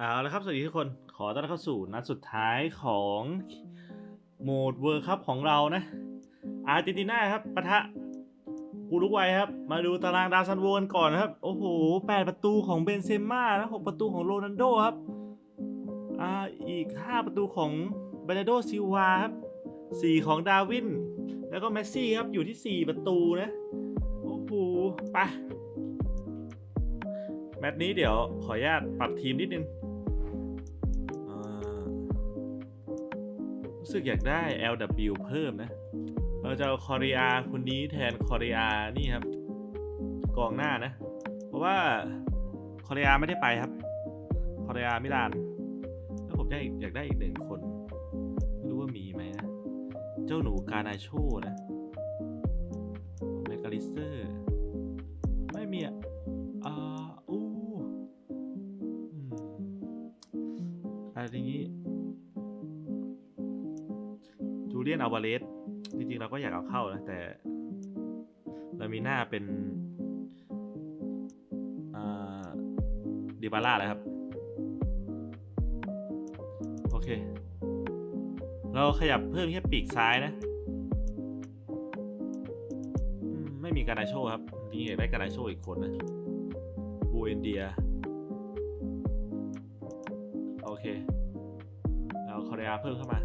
เอาละครับสวัสดีทุกคนขอต้อนรับเข้าสู่นัดสุดท้ายของโหมดเวิร์คัพของเรานะ อาร์เจนตินาครับปะทะอุรุกวัยครับ มาดูตารางดาวซันโวกันก่อนนะครับ โอ้โห8ประตูของเบนเซม่านะ6ประตูของโรนัลโดครับอ่าอีก5ประตูของเบรนาโดซิวาครับ4ของดาวิน แล้วก็เมสซี่ครับอยู่ที่4ประตูนะโอ้โหไปแมตช์นี้เดี๋ยวขออนุญาตปรับทีมนิดนึง รู้สึกอยากได้ LW เพิ่มนะ เราจะเอาคอริอาคนนี้แทนคอริอานี่ครับ กองหน้านะ เพราะว่าคอริอาไม่ได้ไปครับ คอริอามิลาน แล้วผมได้อยากได้อีกหนึ่งคนไม่รู้ว่ามีไหมนะ เจ้าหนูกานาโชนะเมกาลิสเตอร์ ไม่มีอะอาอู้อะไรอย่างงี้ นอัลวาเรสจริงๆ เราก็อยากเอาเข้านะ แต่เรามีหน้าเป็นดิบาร่าแล้วครับ โอเค เราขยับเพิ่มแค่ปีกซ้ายนะ ไม่มีการนาโชครับจริงๆอยากได้การนาโชอีกคนนะบูเอนเดีย โอเค เราคอเรียเพิ่มเข้ามา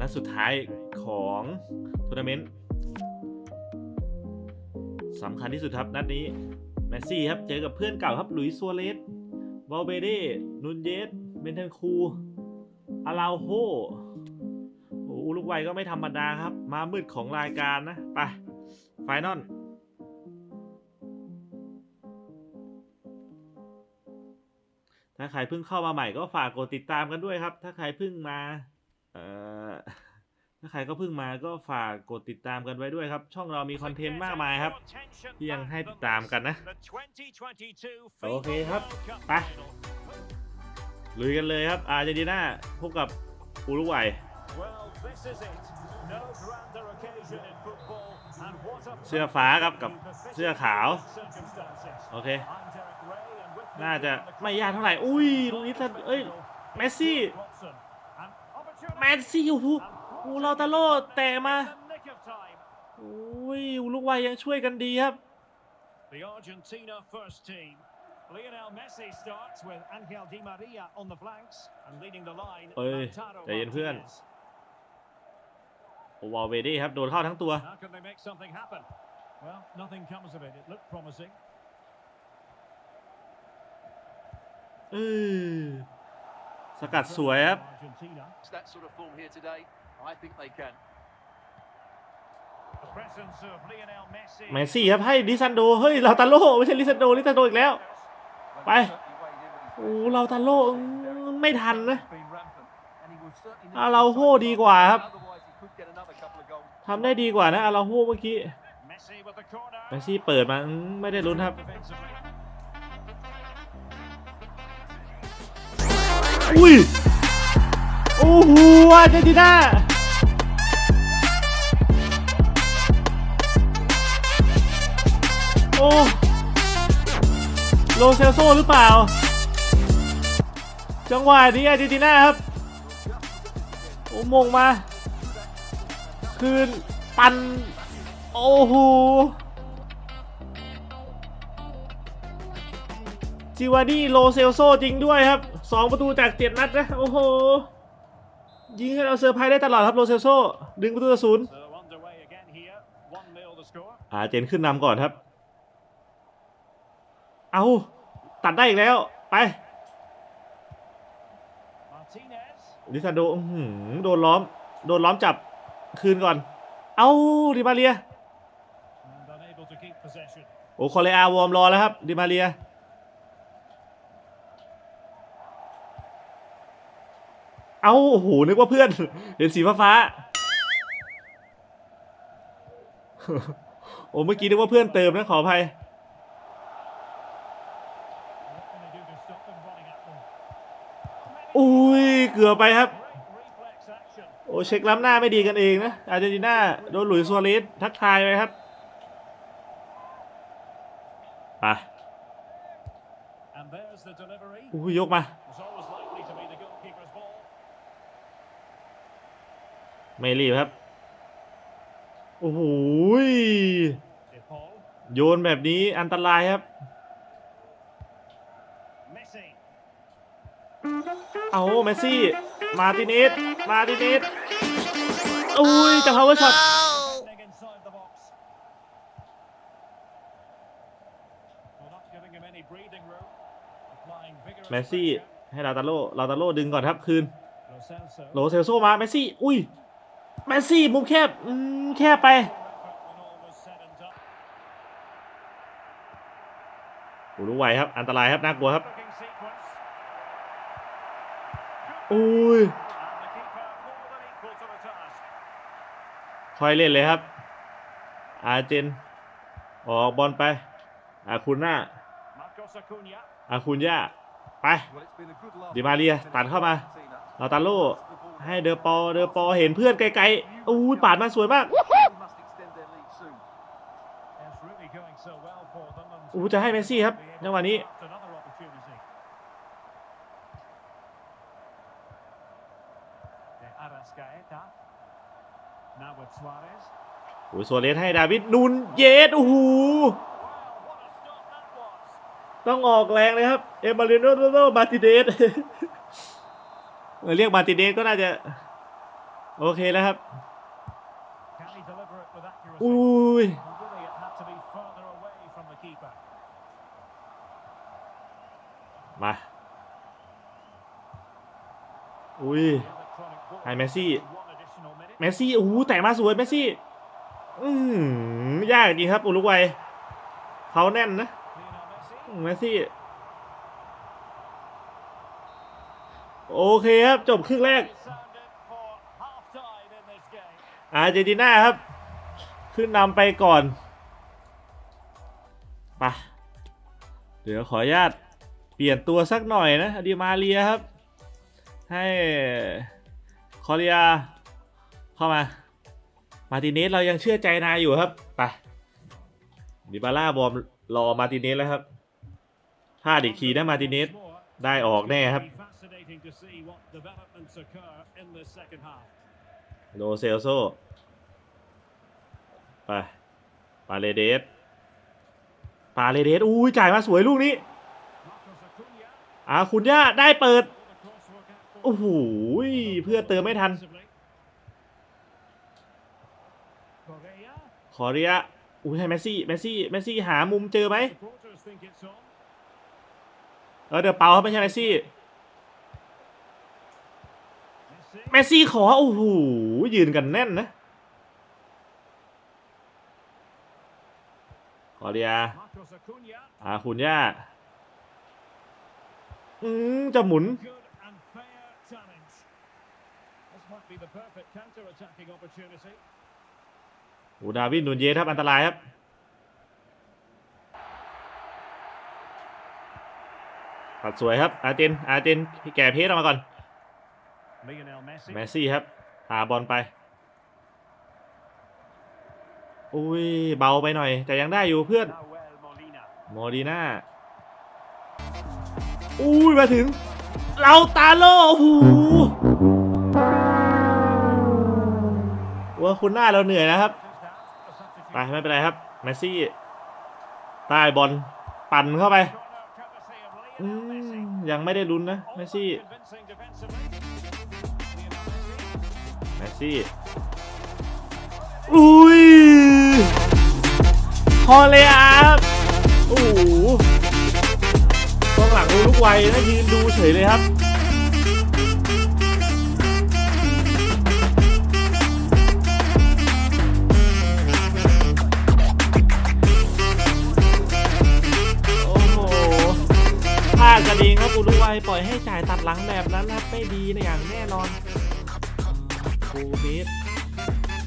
นัดสุดท้ายของทัวร์นาเมนต์สำคัญที่สุดครับนัดนี้ แมสซี่ครับเจอกับเพื่อนเก่าครับ หลุยส์ซัวเรสบอลเบเดนุนเยสเบนเทนคูอาราโฮโอ้อุรุกวัยก็ไม่ธรรมดาครับ มามืดของรายการนะ ไป ไฟนอลถ้าใครเพิ่งเข้ามาใหม่ก็ฝากกดติดตามกันด้วยครับ ถ้าใครเพิ่งมา เอ่อถ้าใครก็เพิ่งมาก็ฝากกดติดตามกันไว้ด้วยครับ ช่องเรามีคอนเทนต์มากมายครับ ที่ยังให้ติดตามกันนะ โอเคครับไปลุยกันเลยครับ อาร์เจนตินาพบกับอุรุกวัยเสื้อฟ้าครับกับเสื้อขาว โอเค น่าจะไม่ยากเท่าไหร่ อุ้ยลูกนี้ท่านเอ้ย เมสซี่ แมนซี่โอ้โหโอ้เราตาโลแตะมาโอ้ยอุรุกวัยยังช่วยกันดีครับ The Argentina first team. Lionel Messi starts with Angel Di Maria on the flanks and leading the line. เอ้ย Lautaro ใจเย็นเพื่อน Martinez. โอวาลเวดี้ครับโดนเข้าทั้งตัว How can they make something happen? Well, nothing comes of it. It looked promising. เออ สกัดสวยครับ Argentina. that sort of form here today? I think they can. The presence of Lionel Messi. เมสซี่ครับให้ลิซันโดเฮ้ยเราตาโลไม่ใช่ลิซันโดลิซันโดอีกแล้ว Well, Bye. he certainly weighed in with his โอ้เราตาโลอืมไม่ทันนะ been rampant, and he will certainly อา need รา to โฮ sign ดี off. กว่าครับ Otherwise, he could get another couple of goals. ทำได้ดีกว่านะอาราโฮเมื่อกี้ Messi with the corner. เมสซี่เปิดมาอืมไม่ได้ลุ้นครับ อุ้ย โอ้โหอาร์เจนตินาโอ้โลเซลโซหรือเปล่า จังหวะนี้อาร์เจนตินาครับ โอ้มงมา คืน ปัน โอ้โหจิวานี่โลเซลโซจริงด้วยครับ สองประตูจากเจ็ดนัดนะ โอ้โห ยิงให้เราเซอร์ไพรส์ได้ตลอดครับโลเซลโซดึงประตูต่อศูนย์อาเจนขึ้นนำก่อนครับ เอาตัดได้อีกแล้ว ไปลิซันโดอื้อโดนล้อม โดนล้อมจับคืนก่อน เอาดิมาเรีย โอ้คอเลอาวอร์มรอแล้วครับ ดิมาเรีย เอาโอ้โหนึกว่าเพื่อน เห็นสีฟ้าฟ้าๆโอ้เมื่อกี้นึกว่าเพื่อนเติมนะขออภัย What can they do to stop them running at them? อุ้ยเกือบไปครับ Great reflex action. โอ้เช็คล้ำหน้าไม่ดีกันเองนะอาร์เจนตินาโดนหลุยส์ซัวเรสทักทายไปครับไป And there's the delivery. อุ้ยยกมา ไม่รีบครับ โอ้โหโยนแบบนี้อันตรายครับ เอาเมสซี่ มาร์ติเนสมาร์ติเนสอุ้ยจะพาวเวอร์ช็อตเมสซี่ให้ลาตาโลลาตาโลดึงก่อนครับคืนโหลเซลโซมาเมสซี่ อุ้ย เมสซี่มุมแคบอืมแคบไป Poor effort when all was said and done. โอ้รู้ไวครับ อันตรายครับน่ากลัวครับ Looking sequence. อุ้ย And the keeper more than equal to the task. ค่อยเล่นเลยครับ อาร์เจน ออกบอลไป อาคุน่า Marcos Acuna. อาคุนย่า ไป Well, it's been a good last Di Maria, minute ตัดเข้ามา Argentina. ลาตาโล ให้เดอปอเดอปอเห็นเพื่อนไกลๆอู้ปาดมาสวยมากอู้จะให้เมสซี่ครับจังหวะนี้โอ้ยสวนเลสให้ดาวิดนุนเยสโอ้โหต้องออกแรงเลยครับ เอมาริโนโรมาติเดส เออเรียกมาติเดสก็น่าจะ โอเคแล้วครับ Can he deliver it with accuracy? อุ้ย Well, really, it had to be further away from the keeper. มาอุ้ย The electronic ball. Hai Messi. One additional minute. เมสซี่โอ้โหแต่มาสวยเมสซี่ อืมยากจริงครับ อุรุกวัยเขาแน่นนะ Lionel Messi. เมสซี่ โอเคครับ จบครึ่งแรก อาร์เจนตินาครับ ขึ้นนำไปก่อนไปะเดี๋ยวขออนุญาตเปลี่ยนตัวสักหน่อยนะดิมาเรียครับ ให้คอเรียเข้ามา มาติเนสเรายังเชื่อใจนายอยู่ครับไปดิบาร่าบอมรอมาติเนสแล้วครับพลาดอีกทีนะมาติเนสได้ออกแน่ครับ Be fascinating to see what developments occur in the second half. โนเซลโซไปปาเลเดสปาเลเดสอุ้ยจ่ายมาสวยลูกนี้ Marcos Acuna. อาคุณย่าได้เปิด The crosswork out โอ้โหเพื่อนเติมไม่ทัน defensively. Correa. ขอเรียอุ้ยให้เมสซี่เมสซี่เมสซี่หามุมเจอไหม Supporters think it's on. เออเดี๋ยวเปาครับไม่ใช่เมสซี่ Messi. เมสซี่ขอโอ้โหยืนกันแน่นนะขอเดียอาคุณย่าอืมจะหมุน อูดาวินนุนเยสครับ อันตรายครับ ตัดสวยครับ อาตินอาตินแก่เพชรออกมาก่อน แมสซี่ครับ หาบอลไป อุ้ย เบาไปหน่อย แต่ยังได้อยู่เพื่อน Nahuel Molina. โมดีน่า อุ้ย มาถึง เราตาโลโอ้โหว่าคุณหน้าเราเหนื่อยนะครับ Just out, the substitute. ไป ไม่เป็นไรครับ แมสซี่ใต้บอลปั่นเข้าไป Corner courtesy of อื Lionel Messi. มยังไม่ได้ลุ้นนะ แมส Almost ซี่ ซี่อุ้ยฮอลเลอาครับโอ้โหกองหลังลูกไวนะยืนดูเฉยเลยครับโอ้โหพลาดกันเองครับอุรุกวัยปล่อยให้จ่ายตัดหลังแบบนั้นนะครับไม่ดีนะอย่างแน่นอน โกเบส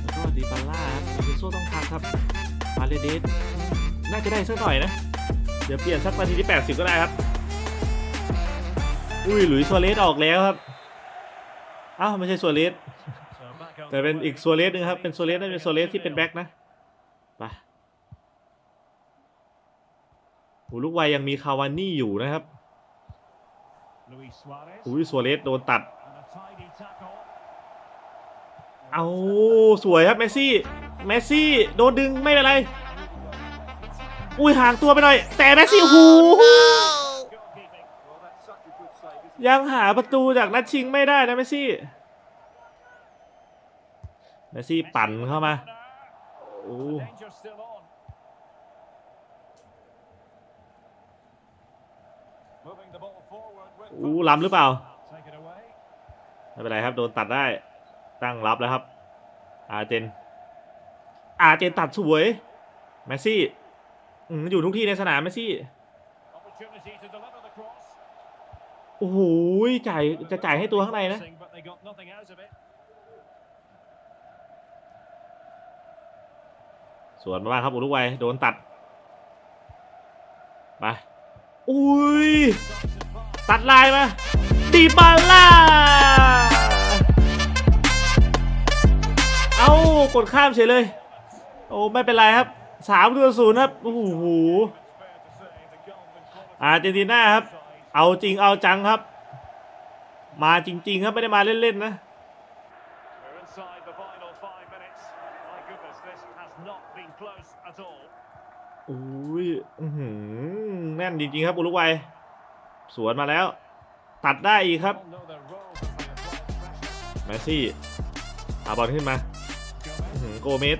แล้วก็ดิบาร่าครับเดโซต้องพักครับมาเลเดสน่าจะได้สักหน่อยนะ เดี๋ยวเปลี่ยนสักนาทีที่ 80 ก็ได้ครับ อุ้ยหลุยส์ซัวเรสออกแล้วครับอ้าวไม่ใช่ซัวเรสแต่เป็นอีกซัวเรสหนึงครับ เป็นซัวเรสน่าจะเป็นซัวเรสที่เป็นแบ็คนะไปโอ้ลูกวัยยังมีคาวานี่อยู่นะครับอุ้ยสัวเรสโดนตัด เอาสวยครับเมสซี่เมสซี่โดนดึงไม่เป็นไร อุ้ยห่างตัวไปหน่อย แต่เมสซี่โอ้โห Goalkeeping. Well, that's such a good save, isn't it? ยังหาประตูจากนัดชิงไม่ได้นะเมสซี่เมสซี่ปั่นเข้ามาโอ้ The danger still on. Moving the ball forward with อู้ล้ำหรือเปล่า Take it away. ไม่เป็นไรครับ โดนตัดได้ ตั้งรับแล้วครับ อาร์เจน อาร์เจนตัดสวยเมสซี่อยู่ทุกที่ในสนามเมสซี่ โอ้โหจ่ายจะจ่ายให้ตัวข้างในนะ สวนมาบ้างครับอุรุกวัยโดนตัด ไป อุ้ย ตัดลายมาดีบาล่า กดข้ามเฉยเลย โอ้ไม่เป็นไรครับสามตัวศูนย์ครับโอ้โหอาร์เจนตินาครับ เอาจริงเอาจังครับ มาจริง ๆ ครับไม่ได้มาเล่นๆนะ We're inside the final five minutes. My goodness, this has not been close at all. อุ้ยอื้อหือแน่นจริงๆครับอุรุกวัยสวนมาแล้ว ตัดได้อีกครับ All know their roles as they apply pressure. แมสซี่ เอาบอลขึ้นมาอื้อหือ โกเมส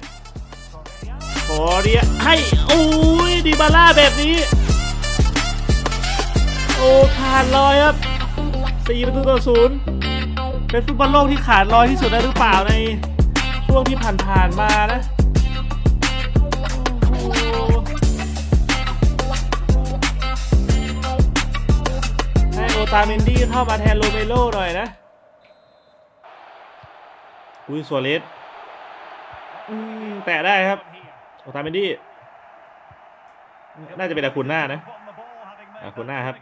ขอเดียให้อุ้ยดีบาร่าแบบนี้ โอ้ขาดลอยครับสี่ประตูต่อศูนย์เป็นฟุตบอลโลกที่ขาดลอยที่สุดแล้หรือเปล่าในช่วงที่ผ่านๆมานะให้โอตาเมนดี้เข้ามาแทนโรเมโรหน่อยนะอุ้ยสัวเรส แตะได้ครับโอตาเมนดี้น่าจะเป็นอาคุณหน้านะอาคุณหน้าครับ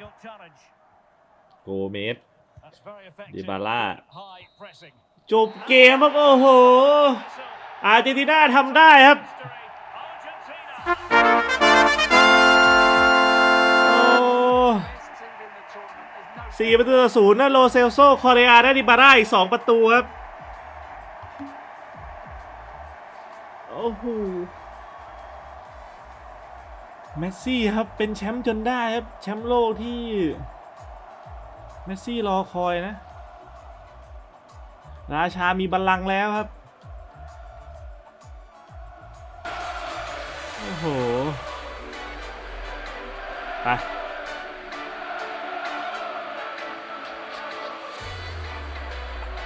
โกเมสดิบาร่าจบเกมครัโอ้โห อาร์เจนตินาทำได้ครับสี่ประตูศูนย์นะโลเซลโซคอเรียได้ดิบาร่าอีกสองประตูครับ อ้โหเมสซี่ครับเป็นแชมป์จนได้ครับ แชมป์โลกที่เมสซี่รอคอยนะ ราชามีบัลลังก์แล้วครับ โอ้โห ไป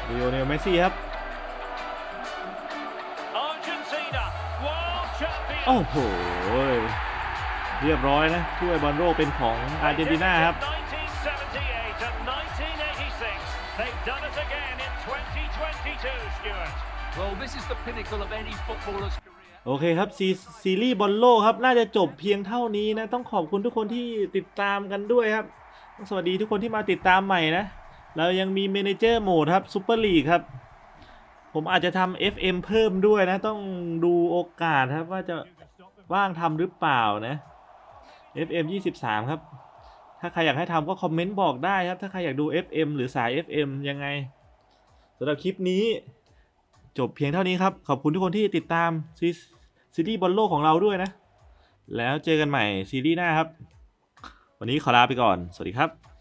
ลีโอเนลเมสซี่ครับ โอ้โห เรียบร้อยนะถ้วยบอลโลกเป็นของอาร์เจนตินาครับ1978 and 1986. They've done it again in 2022, Stuart. Well, this is the pinnacle of any footballer's career. โอเคครับซีซีรีส์บอลโลกครับ น่าจะจบเพียงเท่านี้นะ ต้องขอบคุณทุกคนที่ติดตามกันด้วยครับ สวัสดีทุกคนที่มาติดตามใหม่นะ เรายังมีเมเนเจอร์โหมดครับซูเปอร์ลีกครับ ผมอาจจะทำ FM เพิ่มด้วยนะ ต้องดูโอกาสครับว่าจะว่างทำหรือเปล่านะ FM 23 ครับ ถ้าใครอยากให้ทำก็คอมเมนต์บอกได้ครับ ถ้าใครอยากดู FM หรือสาย FM ยังไงสำหรับคลิปนี้ จบเพียงเท่านี้ครับ ขอบคุณทุกคนที่ติดตามซีซีรีส์บอลโลกของเราด้วยนะ แล้วเจอกันใหม่ซีรีส์หน้าครับ วันนี้ขอลาไปก่อน สวัสดีครับ